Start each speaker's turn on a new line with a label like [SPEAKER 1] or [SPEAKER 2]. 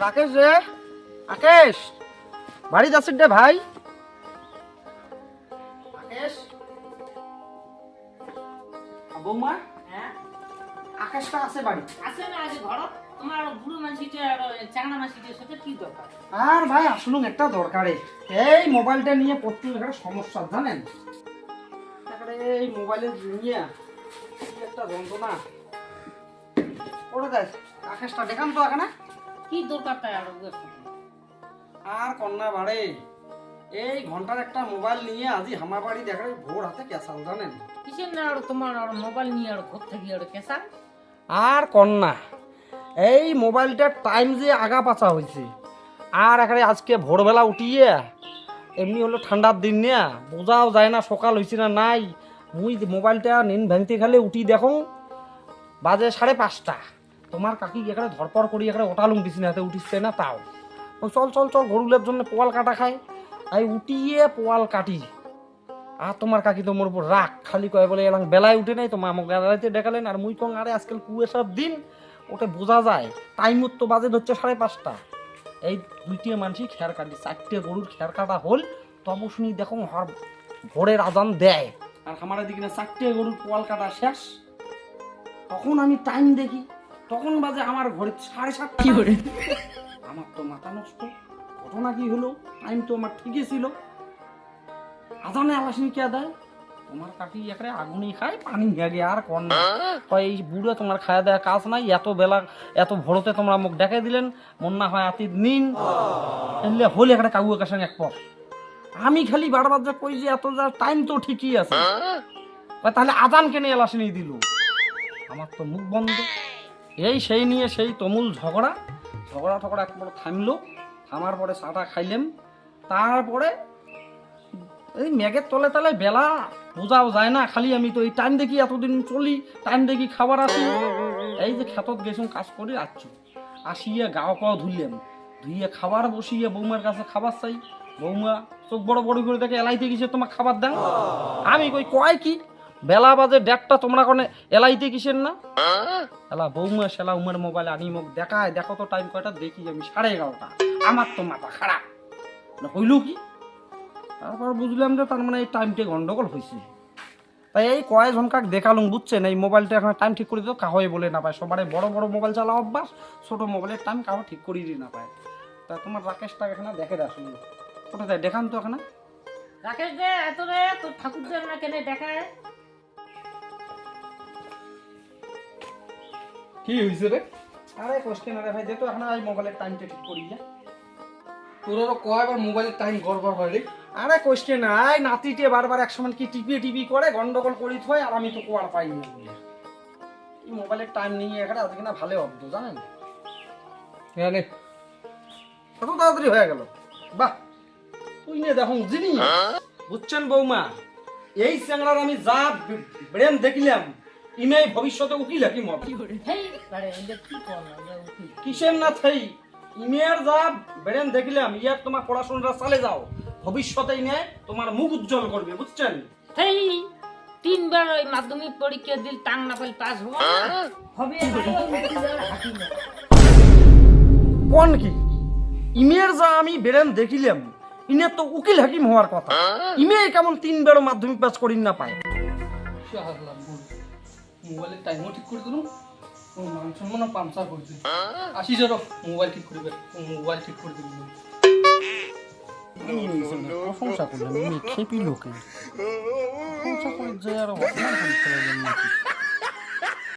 [SPEAKER 1] রাকেশ রে? রাকেশ! বাড়ি যাচ্ছেন রে ভাই? রাকেশ? বৌমা?
[SPEAKER 2] হ্যাঁ?
[SPEAKER 1] আকাশটা আছে বাড়ি।
[SPEAKER 2] আছে না আছে ঘর। তোমার বুড়ো মানসিটা আর চাংড়া মানসিটার সাথে কি দরকার?
[SPEAKER 1] আর ভাই আসলুন একটা দরকারে এই মোবাইলটা নিয়ে পড়তে একটা সমস্যা জানেন? এই মোবাইলে নিয়ে একটা যন্ত্রণা। দেখ আকাশটা দেখান তো এখানে।
[SPEAKER 2] কি দরকার তাই আর
[SPEAKER 1] আর কন্যা বাড়ে এই ঘণ্টার একটা মোবাইল নিয়ে আজি হামা বাড়ি দেখা ভোর হাতে কেসাল জানেন?
[SPEAKER 2] কিসের না আর তোমার আর মোবাইল নিয়ে আর ঘর থেকে আর
[SPEAKER 1] আর কন্যা এই মোবাইলটার টাইম যে আগা পাচা হয়েছে আর এখানে আজকে ভোরবেলা উঠিয়ে এমনি হলো ঠান্ডার দিন নিয়ে বোঝাও যায় না সকাল হয়েছে না নাই মুই মোবাইলটা নিন ভাঙতে খালে উঠি দেখো বাজে সাড়ে পাঁচটা। তোমার কাকি এখানে ধরপড় করি, এখানে ওটালুম হাতে উঠিচ্ছে না তাও? ওই চল চল চল, গরুলের জন্য পোয়াল কাটা খায়। এই উঠিয়ে পোয়াল কাটি। আর তোমার কাকি তো মোর উপর রাগ, খালি কয় বলে এলাম বেলায় উঠে নাই তোমার আমাকে গাড়াইতে দেখালেন আর মুই কং, আরে আজকাল কুয়ে সব দিন, ওটা বোঝা যায় টাইমত তো বাজে ধরছে সাড়ে পাঁচটা। এই দুইটিয়ে মানুষই খেয়ার কাটি চারটে গরুর খেয়ার কাটা হল, তবু শুনি দেখো হর ভোরের আজান দেয়। আর আমার দিকে না চারটে গরুর পোয়াল কাটা শেষ। তখন আমি টাইম দেখি তখন বাজে আমার ঘরে সাড়ে সাতটা। আমার তো মাথা নষ্ট। ঘটনা কি হলো? টাইম তো আমার ঠিকই ছিল। আজানে আলাসনি কে দেয়? তোমার কাকি একরে আগুনি খায় পানি ঘেগে আর কর না। কয় এই বুড়ো তোমার খাওয়া দেওয়া কাজ নাই। এত বেলা এত ভোরতে তোমরা মুখ দেখাই দিলেন। মন না হয় আতি নিন। এলে হলে একটা কাউ একার সঙ্গে এক পর আমি খালি বারবার যা কই যে এত যা টাইম তো ঠিকই আছে। তাহলে আজান কেনে এলাসনি দিল। আমার তো মুখ বন্ধ। এই সেই নিয়ে সেই তমুল ঝগড়া ঝগড়া ঠগড়া একবার থামলো, থামার পরে চাটা খাইলাম তারপরে এই মেঘের তলে তলে বেলা, বোঝাও যায় না, খালি আমি তো এই টাইম দেখি এতদিন চলি, টাইম দেখি খাবার আসি। এই যে খেতত গেছুম, কাজ করে আসছো আসিয়া গাও পাও ধুইলাম ধুইয়ে খাবার বসিয়ে বৌমার কাছে খাবার চাই। বৌমা চোখ বড় বড় করে দেখে এলাইতে গেছে তোমার খাবার দেন। আমি কই, কয় কি? বেলা বাজে ডেটটা তোমরা কোনে এলাইতে কিসের না? এলা বৌমা সেলা উমের মোবাইল আনি মোক দেখায়, দেখো তো টাইম কয়টা, দেখি আমি সাড়ে এগারোটা। আমার তো মাথা খারাপ। না, হইল কি? তারপর বুঝলাম যে তার মানে এই টাইমটা গন্ডগোল হয়েছে তাই এই কয়েকজনকাক দেখালুম, বুঝছেন? এই মোবাইলটা এখন টাইম ঠিক করে দিও কাহয়ে বলে না পায়। সবারে বড় বড় মোবাইল চালা অভ্যাস, ছোট মোবাইলের টাইম কাহো ঠিক করিয়ে না পায়। তা তোমার রাকেশটা এখানে দেখে আসুন কোথায় দেখান তো এখানে।
[SPEAKER 2] রাকেশ দে, এত রে, তোর ঠাকুরদের না কেনে দেখায়?
[SPEAKER 3] কি হয়েছে রে?
[SPEAKER 1] আরে কোশ্চেন আরে ভাই দে তো এখন এই মোবাইলের টাইমটা ঠিক করি যা
[SPEAKER 3] তোর আরও কয়বার মোবাইলের টাইম গড়বড় হয় রে?
[SPEAKER 1] আরে কোশ্চেন আয় নাতিটে বারবার এক সময় কি টিপি টিপি করে গন্ডগোল করি থয় আর আমি তো কোয়ার পাইনি বলে এই মোবাইলের টাইম নিয়ে এখানে আজকে না ভালো অব্দ জানেন?
[SPEAKER 3] এখানে
[SPEAKER 1] কত তাড়াতাড়ি হয়ে গেল। বাহ তুই নিয়ে দেখুন জিনি বুঝছেন বৌমা এই চ্যাংড়ার আমি যা ব্রেন দেখলাম ইমে ভবিষ্যতে উকিল হাকিম হবে কিসের না থাই? ইমের যা ব্রেন দেখলাম ইয়ার তোমার পড়াশোনাটা চালে যাও। ভবিষ্যতে ইনে তোমার মুখ উজ্জ্বল করবে বুঝছেন?
[SPEAKER 2] হেই তিনবার ওই মাধ্যমিক পরীক্ষা দিল টাং না। পাইল পাস হব হবে
[SPEAKER 1] কোন কি? ইমের যা আমি বেরেন দেখিলাম ইনে তো উকিল হাকিম হওয়ার কথা। ইমে কেমন তিনবার মাধ্যমিক পাস করিন না পায়।
[SPEAKER 3] মোবাইলের টাইমও ঠিক করে দিলাম ও মান সম্মান পামসা করছি আসি আরও মোবাইল ঠিক করবে মোবাইল ঠিক করে দিল
[SPEAKER 1] প্রশংসা করলাম খেপি লোকে প্রশংসা করে যে আর অপমান